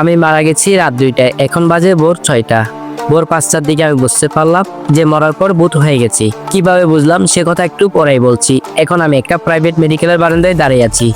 আমি মারা গেছি রাত দুইটায়। এখন বাজে ভোর ছয়টা। ভোর পাঁচটার দিকে আমি বুঝতে পারলাম যে মরার পর ভূত হয়ে গেছি। কীভাবে বুঝলাম? সে কথা একটু পরেই বলছি। এখন আমি একটা প্রাইভেট মেডিকেলের বারান্দায় দাঁড়িয়ে আছি।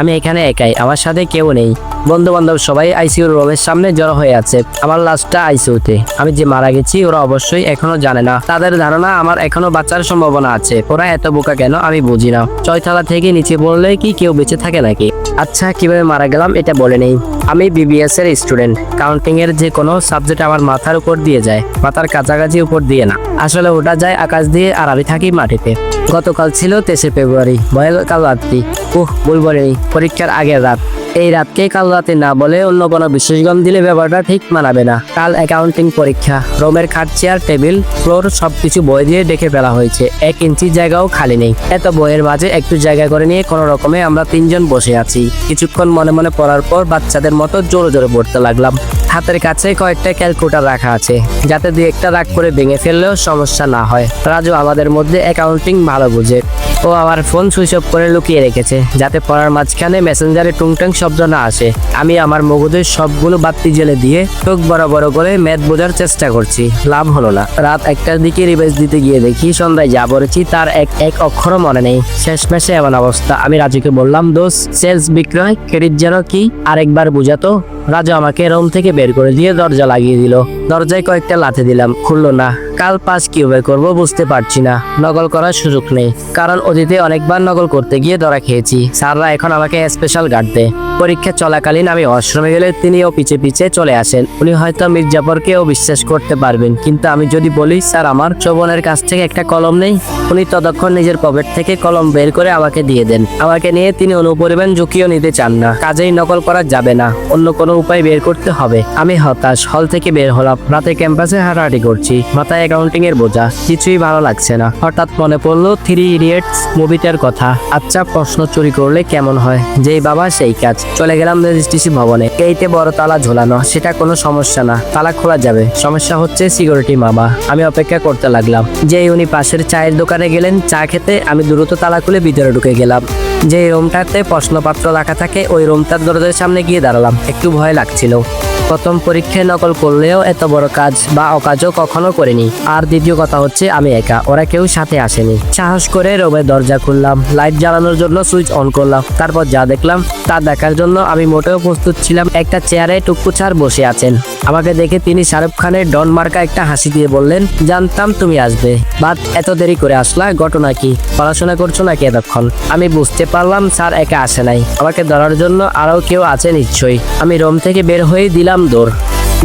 আমি এখানে একাই, আমার সাথে কেউ নেই। বন্ধু বান্ধব সবাই আইসিইউ রোমের সামনে জড়ো হয়ে আছে। আমার লাস্টটা আইসিউতে আমি যে মারা গেছি, ওরা অবশ্যই এখনও জানে না। তাদের ধারণা আমার এখনও বাঁচার সম্ভাবনা আছে। ওরা এত বোকা কেন? আমি বুঝি না। ছয়তলা থেকে নিচে পড়লে কি কেউ বেঁচে থাকে নাকি? আচ্ছা কীভাবে মারা গেলাম এটা বলে নেই। আমি বিবিএস এর স্টুডেন্ট কাউন্টিং এর যে কোনো সাবজেক্ট আমার মাথার উপর দিয়ে যায়। মাথার কাছাকাছি উপর দিয়ে না। আসলে ওটা যায় আকাশ দিয়ে আর আমি থাকি মাটিতে। গতকাল ছিল তেইশে ফেব্রুয়ারি ভয়েল কাল রাত্রি। উহ বলব পরীক্ষার আগের রাত। এই রাতকে কাল রাতে না বলে অন্য কোনো বিশেষগণ দিলে ব্যাপারটা ঠিক মানাবে না। কাল অ্যাকাউন্টিং পরীক্ষা, রোমের খাট চেয়ার টেবিল ফ্লোর সবকিছু বই দিয়ে ডেকে ফেলা হয়েছে। এক ইঞ্চি জায়গাও খালি নেই। এত বইয়ের মাঝে একটু জায়গা করে নিয়ে কোনো রকমে আমরা তিনজন বসে আছি। কিছুক্ষণ মনে মনে পড়ার পর বাচ্চাদের মতো জোরে জোরে পড়তে লাগলাম। হাতের কাছে কয়েকটা ক্যালকুলেটার রাখা আছে, যাতে দু একটা রাগ করে ভেঙে ফেললেও সমস্যা না হয়। রাজু আমাদের মধ্যে অ্যাকাউন্টিং ভালো বুঝে। ও আমার ফোন সুইচ অফ করে লুকিয়ে রেখেছে, যাতে পড়ার মাঝখানে মেসেঞ্জারে টুংটাং শব্দ না আসে। আমি আমার মগজের সবগুলো বাতি জেলে দিয়ে চোখ বড় বড় করে ম্যাথ বোঝার চেষ্টা করছি, লাভ হলো না। রাত একটার দিকে রিভাইজ দিতে গিয়ে দেখি সন্ধ্যায় যা পড়েছি তার এক এক অক্ষরও মনে নেই। শেষ মেশে এমন অবস্থা। আমি রাজুকে বললাম দোষ সেলস বিক্রয় ক্রেডিট যেন কি? আরেকবার বুঝাতো রাজু আমাকে রুম থেকে বের করে দিয়ে দরজা লাগিয়ে দিল। দরজায় কয়েকটা লাথি দিলাম। খুললো না। কাল পাস কীভাবে করব বুঝতে পারছি না। নকল করার সুযোগ নেই। কারণ অতীতে অনেকবার নকল করতে গিয়ে ধরা খেয়েছি। স্যাররা এখন আমাকে স্পেশাল গার্ড দেয়। পরীক্ষা চলাকালীন আমি অশ্রমে গেলে তিনিও পিছে পিছে চলে আসেন। উনি হয়তো মির্জাফরকেও বিশ্বাস করতে পারবেন। কিন্তু আমি যদি বলি, স্যার, আমার শোভনের কাছ থেকে একটা কলম নেই। উনি ততক্ষণ নিজের পকেট থেকে কলম বের করে আমাকে দিয়ে দেন। আমাকে নিয়ে তিনি অনুপরিমাণ ঝুঁকিও নিতে চান না। কাজেই নকল করা যাবে না। অন্য কোনো উপায় বের করতে হবে। আমি হতাশ। হল থেকে বের হলাম। রাতে ক্যাম্পাসে হাঁটাহাঁটি করছি। মাথায় অ্যাকাউন্টিং এর বোঝা। কিছুই ভালো লাগছে না। হঠাৎ মনে পড়ল, থ্রি ইডিয়েটস, মুভিটার কথা। আচ্ছা প্রশ্ন চুরি করলে কেমন হয়? যেই বাবা, সেই কাজ। চলে গেলাম রেজিস্ট্রেশন ভবনে। এইতে বড় তালা ঝোলানো, সেটা কোনো সমস্যা না। তালা খোলা যাবে। সমস্যা হচ্ছে সিকিউরিটি মামা। আমি অপেক্ষা করতে লাগলাম। যে উনি পাশের চায়ের দোকানে গেলেন, চা খেতে আমি দ্রুত তালা খুলে ভিতরে ঢুকে গেলাম। যে রুমটাতে প্রশ্নপত্র রাখা থাকে, ওই রুমটার দরজার সামনে গিয়ে দাঁড়ালাম। একটু ভয় লাগছিল। প্রথম পরীক্ষায় নকল করলেও এত বড় কাজ বা অকাজও কখনো করিনি। আর দ্বিতীয় কথা হচ্ছে, আমি একা। ওরা কেউ সাথে আসেনি। সাহস করে রোমের দরজা খুললাম। লাইট জ্বালানোর জন্য সুইচ অন করলাম। তারপর যা দেখলাম, তা দেখার জন্য আমি মোটেও প্রস্তুত ছিলাম। একটা চেয়ারে টুকুছার বসে আছেন। আমাকে দেখে তিনি শাহরুখ খানের ডন মার্কা একটা হাসি দিয়ে বললেন, জানতাম তুমি আসবে। বাদ, এত দেরি করে আসলা, ঘটনা কি? পড়াশোনা করছ নাকি এতক্ষণ? আমি বুঝতে পারলাম, স্যার, একা আসে নাই। আমাকে ধরার জন্য আরও কেউ আছে নিশ্চয়ই। আমি রোম থেকে বের হয়ে দিলাম দৌড়।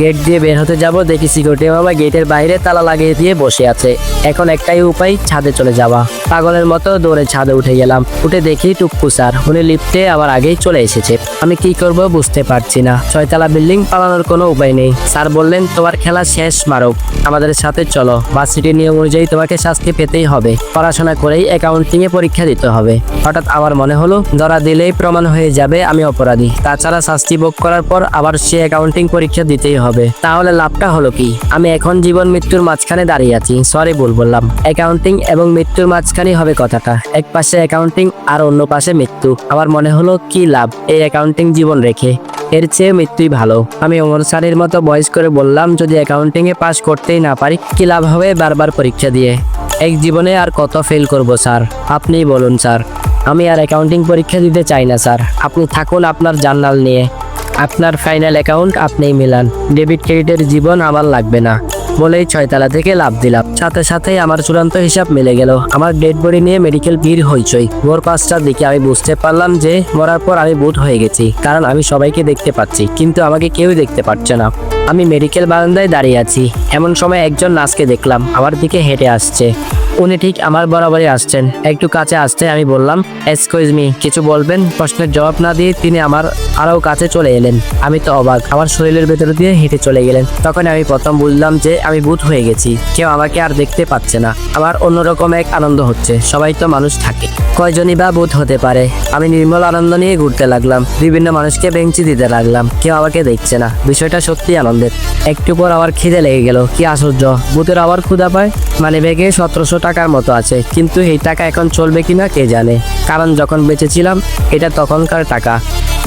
গেট দিয়ে বের হতে যাব, দেখি সিকিউরিটি বাবা গেটের বাইরে তালা লাগিয়ে দিয়ে বসে আছে। এখন একটাই উপায়, ছাদে চলে যাওয়া। পাগলের মতো দৌড়ে ছাদে উঠে গেলাম। উঠে দেখি টুকু স্যার, উনি লিফটে আবার আগেই চলে এসেছে। আমি কি করব বুঝতে পারছি না। ছয়তলা বিল্ডিং, পালানোর কোনো উপায় নেই। স্যার বললেন, তোমার খেলা শেষ, মারক। আমাদের সাথে চলো। ভার্সিটির নিয়ম অনুযায়ী তোমাকে শাস্তি পেতেই হবে। পড়াশোনা করেই অ্যাকাউন্টিং এ পরীক্ষা দিতে হবে। হঠাৎ আমার মনে হলো, ধরা দিলেই প্রমাণ হয়ে যাবে, আমি অপরাধী। তাছাড়া শাস্তি ভোগ করার পর আবার সে অ্যাকাউন্টিং পরীক্ষা দিতেই হবে। তাহলে লাভটা হলো কি? আমি এখন জীবন মৃত্যুর মাঝখানে দাঁড়িয়ে আছি। সরি ভুল বললাম। অ্যাকাউন্টিং এবং মৃত্যুর মাঝখানেই হবে কথাটা। এক পাশে অ্যাকাউন্টিং আর অন্য পাশে মৃত্যু। আমার মনে হলো, কি লাভ? এই অ্যাকাউন্টিং জীবন রেখে। এর চেয়ে মৃত্যুই ভালো। আমি অমর স্যারের মতো বয়স করে বললাম, যদি অ্যাকাউন্টিং এ পাশ করতেই না পারি, কি লাভ হবে? বারবার পরীক্ষা দিয়ে। এক জীবনে আর কত ফেল করব, স্যার? আপনিই বলুন, স্যার। আমি আর অ্যাকাউন্টিং পরীক্ষা দিতে চাই না, স্যার। আপনি থাকুন আপনার জার্নাল নিয়ে। আপনার ফাইনাল অ্যাকাউন্ট আপনিই মিলান। ডেবিট ক্রেডিটের জীবন আমার লাগবে না। বলেই ছয়তলা থেকে লাভ দিলাম। সাথে সাথেই আমার চূড়ান্ত হিসাব মিলে গেল। আমার ডেড বডি নিয়ে মেডিকেল ভিড় হইচই। ভোর পাঁচটার দিকে আমি বুঝতে পারলাম যে, মরার পর আমি বুট হয়ে গেছি, কারণ আমি সবাইকে দেখতে পাচ্ছি, কিন্তু আমাকে কেউই দেখতে পাচ্ছে না। আমি মেডিকেল বারান্দায় দাঁড়িয়ে আছি। এমন সময় একজন নার্সকে দেখলাম। আমার দিকে হেঁটে আসছে। উনি ঠিক আমার বরাবরই আসছেন। একটু কাছে আসতে আমি বললাম এক্সকিউজ মি কিছু বলবেন? প্রশ্নের জবাব না দিয়ে তিনি আমার আরও কাছে চলে এলেন। আমি তো অবাক, আমার শরীরের ভেতরে দিয়ে হেঁটে চলে গেলেন। তখন আমি প্রথম বুঝলাম যে আমি ভূত হয়ে গেছি। কেউ আমাকে আর দেখতে পাচ্ছে না। আমার অন্যরকম এক আনন্দ হচ্ছে, সবাই তো মানুষ থাকে। কয়জনই বা ভূত হতে পারে? আমি নির্মল আনন্দ নিয়ে ঘুরতে লাগলাম, বিভিন্ন মানুষকে বেঞ্চি দিতে লাগলাম। কেউ আমাকে দেখছে না। বিষয়টা সত্যি আনন্দের। একটু পর আমার খিদে লেগে গেল। কি আশ্চর্য, ভূতের আবার ক্ষুদা পায়? মানে ব্যাগে সতেরোশো টাকার মতো আছে, কিন্তু এই টাকা এখন চলবে কিনা কে জানে। কারণ যখন বেঁচেছিলাম, এটা তখনকার টাকা।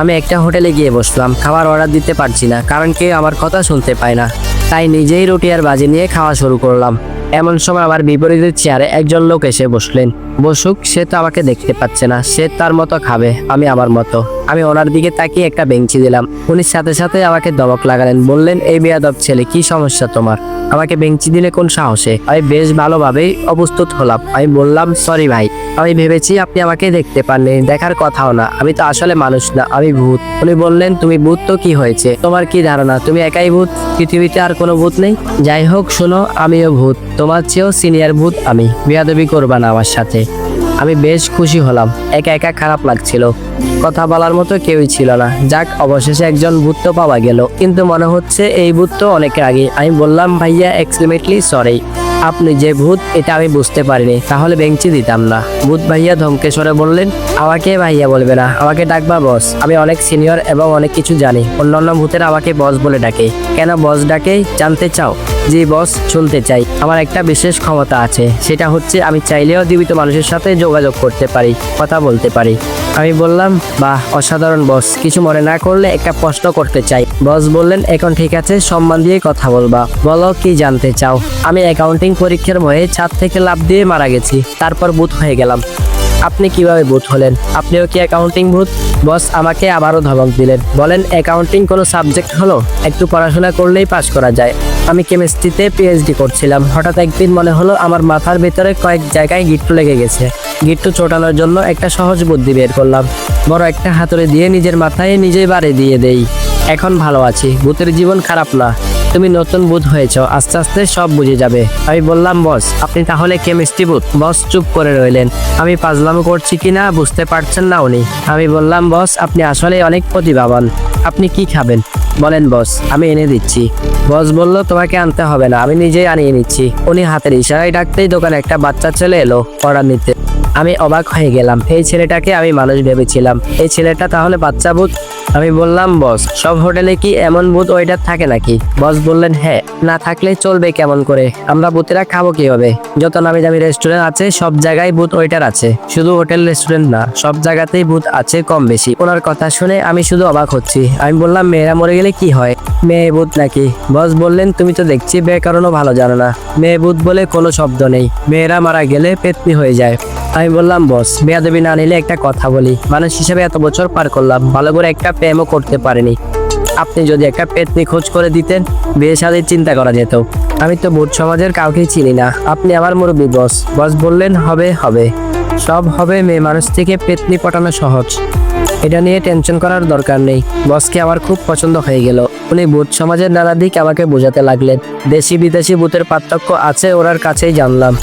আমি একটা হোটেলে গিয়ে বসলাম, খাবার অর্ডার দিতে পারছি না, কারণ কেউ আমার কথা শুনতে পায় না। তাই নিজেই রুটি আর বাজি নিয়ে খাওয়া শুরু করলাম। এমন সময় আমার বিপরীতের চেয়ারে একজন লোক এসে বসলেন। বসুক, সে তো আমাকে দেখতে পাচ্ছে না, সে তার মতো খাবে, আমি আমার মতো। আমি ওনার দিকে তাকিয়ে একটা বেঞ্চি দিলাম। উনি সাথে সাথে আমাকে দমক লাগালেন, বললেন, এই বেয়াদব ছেলে, কি সমস্যা তোমার? আমাকে বেঞ্চি দিলে কোন সাহসে? আমি বেশ ভালোভাবেই অপ্রস্তুত হলাম। আমি বললাম সরি ভাই, আমি ভেবেছি আপনি আমাকে দেখতে পাননি। দেখার কথাও না। আমি তো আসলে মানুষ না, আমি ভূত। উনি বললেন, তুমি ভূত তো কি হয়েছে? তোমার কি ধারণা? তুমি একাই ভূত? পৃথিবীতে আর কোনো ভূত নেই? যাই হোক, শোনো, আমিও ভূত। তোমার চেয়েও সিনিয়র ভূত আমি। বিয়াদবি করবা না আমার সাথে। আমি বেশ খুশি হলাম। একা একা খারাপ লাগছিল। কথা বলার মতো কেউই ছিল না। যাক, অবশেষে একজন ভূত পাওয়া গেল। কিন্তু মনে হচ্ছে এই ভূত তো অনেক আগে আমি বললাম, ভাইয়া এক্সিমেটলি সরি আপনি যে ভূত, এটা আমি বুঝতে পারিনি। তাহলে বেঞ্চি দিতাম না। ভূত ভাইয়া ধমকেশ্বরে বললেন, আমাকে ভাইয়া বলবে না। আমাকে ডাকবা বস। আমি অনেক সিনিয়র এবং অনেক কিছু জানি। অন্যান্য ভূতেরা আমাকে বস বলে ডাকে। কেন বস ডাকে? জানতে চাও? জি বস, শুনতে চাই। আমার একটা বিশেষ ক্ষমতা আছে। সেটা হচ্ছে আমি চাইলেও জীবিত মানুষের সাথে যোগাযোগ করতে পারি, কথা বলতে পারি। আমি বললাম, বাহ, অসাধারণ, বস। কিছু মনে না করলে একটা প্রশ্ন করতে চাই। বস বললেন, এখন ঠিক আছে, সম্মান দিয়ে কথা বলবা। বলো, কি জানতে চাও? আমি অ্যাকাউন্টিং পরীক্ষার ভয়ে ছাদ থেকে লাভ দিয়ে মারা গেছি। তারপর বুথ হয়ে গেলাম। আপনি কীভাবে ভূত হলেন? আপনিও কি অ্যাকাউন্টিং ভূত? বস আমাকে আবারও ধমক দিলেন। বলেন অ্যাকাউন্টিং কোনো সাবজেক্ট হলো? একটু পড়াশোনা করলেই পাশ করা যায়। আমি কেমিস্ট্রিতে পিএইচডি করছিলাম। হঠাৎ একদিন মনে হলো আমার মাথার ভিতরে কয়েক জায়গায় গিট্টু লেগে গেছে। গিট্টু চোটানোর জন্য একটা সহজ বুদ্ধি বের করলাম। বড় একটা হাতুড়ে দিয়ে নিজের মাথায় নিজেই বাড়ি দিয়ে দেই। এখন ভালো আছি, ভূতের জীবন খারাপ না। তুমি নতুন বুধ হয়েছ, আস্তে আস্তে সব বুঝে যাবে। আমি বললাম, বস, আপনি তাহলে কেমিস্ট্রি বুথ বস চুপ করে রইলেন। আমি পাজলাম করছি কিনা বুঝতে পারছেন না উনি। আমি বললাম, বস, আপনি আসলে অনেক প্রতিভাবান। আপনি কি খাবেন? বলেন, বস, আমি এনে দিচ্ছি। বস বলল, তোমাকে আনতে হবে না, আমি নিজেই আনিয়ে নিচ্ছি। উনি হাতের ইশারায় ডাকতেই দোকানে একটা বাচ্চা ছেলে এলো অর্ডার নিতে। আমি অবাক হয়ে গেলাম, এই ছেলেটাকে আমি মানুষ ভেবেছিলাম। এই ছেলেটা তাহলে বাচ্চা ভূত? আমি বললাম, বস, সব হোটেলে কি এমন ভূত ওয়েটার থাকে নাকি? বস বললেন হ্যাঁ না থাকলে চলবে কেমন করে? আমরা বুথেরা খাব কীভাবে? যত নামি দামি রেস্টুরেন্ট আছে, সব জায়গায় বুথ ওয়েটার আছে। শুধু হোটেল রেস্টুরেন্ট না, সব জায়গাতেই বুথ আছে কম বেশি। ওনার কথা শুনে আমি শুধু অবাক হচ্ছি। আমি বললাম, মেয়েরা মরে গেলে কি হয়? মেয়ে ভূত নাকি? বস বললেন, তুমি তো দেখছি ব্যাকরণও ভালো জানো না। মেয়ে ভূত বলে কোনো শব্দ নেই। মেয়েরা মারা গেলে পেতনি হয়ে যায়। আমি বললাম, বস বেয়াদবি না নিলে একটা কথা বলি। মানুষ হিসেবে এত বছর পার করলাম, ভালো করে একটা প্রেমও করতে পারিনি। আপনি যদি একটা পেতনি খোঁজ করে দিতেন, বিয়ে শাদির চিন্তা করা যেত। আমি তো ভোট সমাজের কাউকেই চিনি না। আপনি আমার মুরব্বী, বস। বস বললেন, হবে হবে। সব হবে, মেয়ে মানুষ থেকে পেতনি পটানো সহজ। এটা নিয়ে টেনশন করার দরকার নেই। বসকে আমার খুব পছন্দ হয়ে গেল। উনি ভূত সমাজের নানা দিক আমাকে বোঝাতে লাগলেন। দেশি বিদেশি বুথের পার্থক্য আছে ওনার কাছেই জানলাম।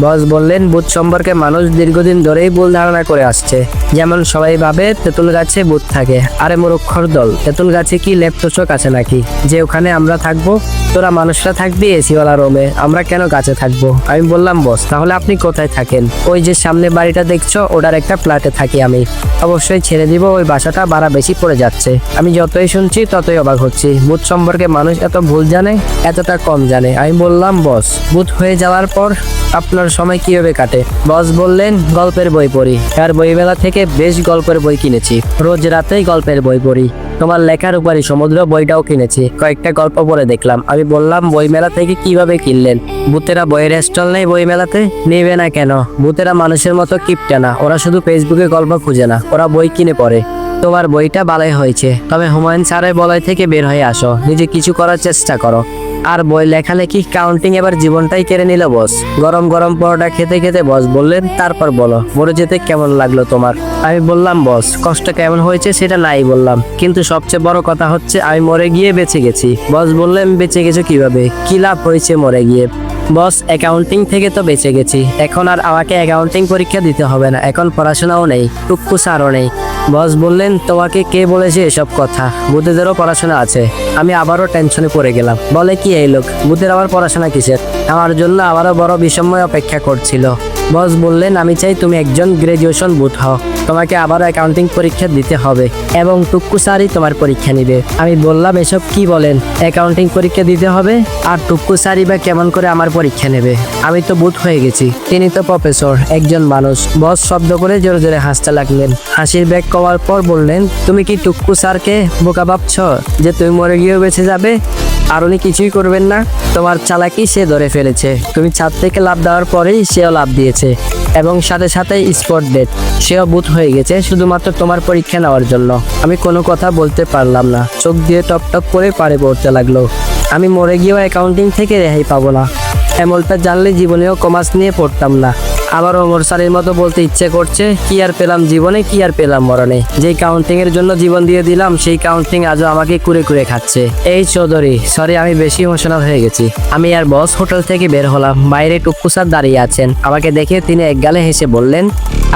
বস বললেন, ভূত সম্পর্কে মানুষ দীর্ঘদিন ধরেই ভুল ধারণা করে আসছে। যেমন সবাই ভাবে তেঁতুল গাছে ভূত থাকে। আরে মোরক্ষর দল, তেঁতুল গাছে কি লেপটোচক আছে নাকি? যে ওখানে আমরা থাকব তোরা মানুষরা থাকবি এসিওয়ালা রোমে আমরা কেন গাছে থাকব? আমি বললাম, বস, তাহলে আপনি কোথায় থাকেন? ওই যে সামনে বাড়িটা দেখছ, ওটার একটা ফ্ল্যাটে থাকি আমি। অবশ্যই ছেড়ে দিব, ওই বাসাটা বাড়া বেশি পড়ে যাচ্ছে। আমি যতই শুনছি, ততই অবাক হচ্ছি। ভূত সম্পর্কে মানুষ এত ভুল জানে, এতটা কম জানে। আমি বললাম, বস, ভূত হয়ে যাওয়ার পর আপনার সময় কীভাবে কাটে? বস বললেন, গল্পের বই পড়ি। আর বইমেলা থেকে বেশ গল্পের বই কিনেছি। রোজ রাতেই গল্পের বই পড়ি। তোমার লেখার উপরই সমুদ্র বইটাও কিনেছি। কয়েকটা গল্প পড়ে দেখলাম। আমি বললাম, বইমেলা থেকে কীভাবে কিনলেন? ভূতেরা বইয়ের স্টল নেই বইমেলাতে? নেবে না কেন? ভূতেরা মানুষের মতো কিপটা না। ওরা শুধু ফেসবুকে গল্প খুঁজে না। ওরা বই কিনে পড়ে। তোমার বইটা বালাই হয়েছে। তবে হুমায়ুন স্যারের বলয় থেকে বের হয়ে আসো। নিজে কিছু করার চেষ্টা করো। আর বই লেখালেখি কাউন্টিং এবার জীবনটাই কেড়ে নিল বস। গরম গরম পরোটা খেতে খেতে বস বললেন, তারপর বলো মরে যেতে কেমন লাগল তোমার? আমি বললাম, বস, কষ্ট কেমন হয়েছে সেটা নাই বললাম। কিন্তু সবচেয়ে বড় কথা হচ্ছে, আমি মরে গিয়ে বেঁচে গেছি। বস বললেন, বেঁচে গেছো কীভাবে? কি লাভ হয়েছে মরে গিয়ে? বস অ্যাকাউন্টিং থেকে তো বেঁচে গেছি। এখন আর আমাকে অ্যাকাউন্টিং পরীক্ষা দিতে হবে না। এখন পড়াশোনাও নেই, টুকু সারও নেই। বস বললেন, তোমাকে কে বলেছে এসব কথা? বুদ্ধেদেরও পড়াশোনা আছে। আমি আবারও টেনশনে পড়ে গেলাম। বলে কি এই লোক? বুদ্ধের আবার পড়াশোনা কিসের? আমার জন্য আবারও বড় বিষময় অপেক্ষা করছিল। বস বললেন, আমি চাই তুমি একজন গ্রাজুয়েশন বুথ হও। তোমাকে আবার অ্যাকাউন্টিং পরীক্ষা দিতে হবে এবং টুক্কু স্যারই তোমার পরীক্ষা নিবে। আমি বললাম, এসব কি বলেন? অ্যাকাউন্টিং পরীক্ষা দিতে হবে? আর টুক্কু স্যারই বা কেমন করে আমার পরীক্ষা নেবে? আমি তো বুধ হয়ে গেছি। তিনি তো প্রফেসর একজন মানুষ। বস শব্দ করে জোরে জোরে হাসতে লাগলেন। হাসির ব্যাগ কমার পর বললেন, তুমি কি টুক্কু স্যারকে বোকা ভাবছ যে তুমি মরে গিয়েও বেঁচে যাবে? আর উনি কিছুই করবেন না। তোমার চালাকি সে ধরে ফেলেছে। তুমি ছাদ থেকে লাভ দেওয়ার পরেই সেও লাভ দিয়েছে। এবং সাথে সাথে স্পট ডেট সেও বুথ হয়ে গেছে শুধুমাত্র তোমার পরীক্ষা নেওয়ার জন্য। আমি কোনো কথা বলতে পারলাম না। চোখ দিয়ে টপ টপ করে পারে পড়তে লাগল। আমি মরে গিয়েও অ্যাকাউন্টিং থেকে রেহাই পাবো না। এমনটা জানলে জীবনেও কমার্স নিয়ে পড়তাম না। আবার ওমর স্যারের মতো বলতে ইচ্ছে করছে, কি আর পেলাম জীবনে, কি আর পেলাম মরণে। যেই কাউন্টিং এর জন্য জীবন দিয়ে দিলাম, সেই কাউন্টিং আজও আমাকে কুরে কুরে খাচ্ছে। এই চৌধুরী সরি আমি বেশি ইমোশনাল হয়ে গেছি। আমি আর বস হোটেল থেকে বের হলাম, বাইরে টুকু স্যার দাঁড়িয়ে আছেন। আমাকে দেখে তিনি একগালে হেসে বললেন,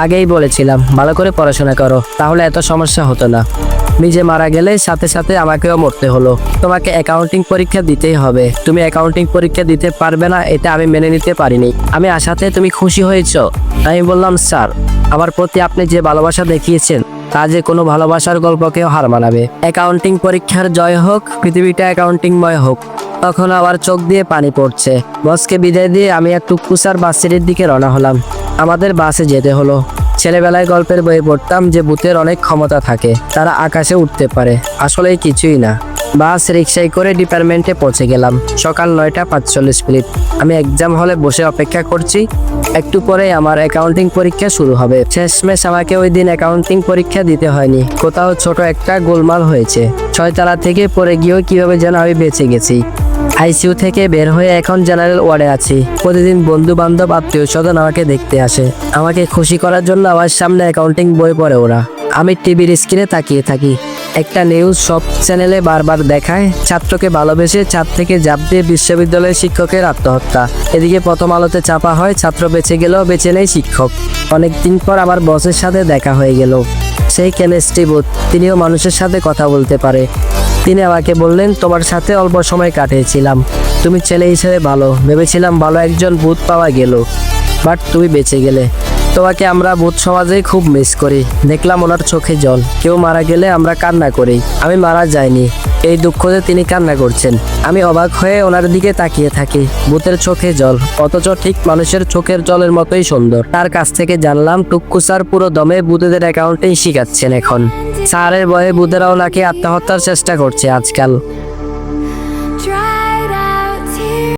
আগেই বলেছিলাম, ভালো করে পড়াশোনা করো, তাহলে এত সমস্যা হতো না। নিজে মারা গেলে সাথে সাথে আমাকেও মরতে হলো। তোমাকে অ্যাকাউন্টিং পরীক্ষা দিতেই হবে। তুমি অ্যাকাউন্টিং পরীক্ষা দিতে পারবে না, এটা আমি মেনে নিতে পারিনি। আমি আশাতে তুমি খুশি হয়েছ। আমি বললাম, স্যার, আমার প্রতি আপনি যে ভালোবাসা দেখিয়েছেন, তা যে কোনো ভালোবাসার গল্পকেও হার মানাবে। অ্যাকাউন্টিং পরীক্ষার জয় হোক, পৃথিবীটা অ্যাকাউন্টিংময় হোক। তখন আবার চোখ দিয়ে পানি পড়ছে। বসকে বিদায় দিয়ে আমি একটু কুসার বাসের দিকে রওনা হলাম। আমাদের বাসে যেতে হলো। ছেলেবেলায় গল্পের বইয়ে পড়তাম যে ভূতের অনেক ক্ষমতা থাকে, তারা আকাশে উঠতে পারে। আসলে কিছুই না। বাস রিক্সায় করে ডিপার্টমেন্টে পৌঁছে গেলাম। সকাল নয়টা পাঁচচল্লিশ মিনিট। আমি এক্সাম হলে বসে অপেক্ষা করছি। একটু পরে আমার অ্যাকাউন্টিং পরীক্ষা শুরু হবে। শেষমেশ আমাকে ওই দিন অ্যাকাউন্টিং পরীক্ষা দিতে হয়নি। কোথাও ছোট একটা গোলমাল হয়েছে। ছয়তলা থেকে পড়ে গিয়েও কীভাবে যেন আমি বেঁচে গেছি। আইসিইউ থেকে বের হয়ে এখন জেনারেল ওয়ার্ডে আছি। প্রতিদিন বন্ধু বান্ধব আত্মীয় স্বজন আমাকে দেখতে আসে। আমাকে খুশি করার জন্য আমার সামনে অ্যাকাউন্টিং বই পড়ে ওরা। আমি টিভির স্ক্রিনে তাকিয়ে থাকি। একটা নিউজ সব চ্যানেলে বারবার দেখায়। ছাত্রকে ভালোবেসে ছাদ থেকে জাপ দিয়ে বিশ্ববিদ্যালয়ের শিক্ষকের আত্মহত্যা। এদিকে প্রথম আলোতে চাপা হয়, ছাত্র বেঁচে গেলেও বেঁচে নেই শিক্ষক। অনেকদিন পর আমার বসের সাথে দেখা হয়ে গেল। সেই কেমিস্ট্রি বোধ, তিনিও মানুষের সাথে কথা বলতে পারে। তিনি আমাকে বললেন, তোমার সাথে অল্প সময় কাটিয়েছিলাম। তুমি ছেলে হিসেবে ভালো। ভেবেছিলাম ভালো একজন ভূত পাওয়া গেল, বাট তুমি বেঁচে গেলে। তোমাকে আমরা ভূত সমাজে খুব মিস করি। দেখলাম ওনার চোখে জল। কেউ মারা গেলে আমরা কান্না করি। আমি মারা যাইনি। এই দুঃখতে তিনি কান্না করছেন। আমি অবাক হয়ে ওনার দিকে তাকিয়ে থাকি। ভূতের চোখে জল। অথচ ঠিক মানুষের চোখের জলের মতোই সুন্দর। তার কাছ থেকে জানলাম টুক্কু স্যার পুরো দমে বুধেদের অ্যাকাউন্টেই শিখাচ্ছেন এখন। স্যারের বয়ে বুধেরাও নাকি আত্মহত্যার চেষ্টা করছে আজকাল।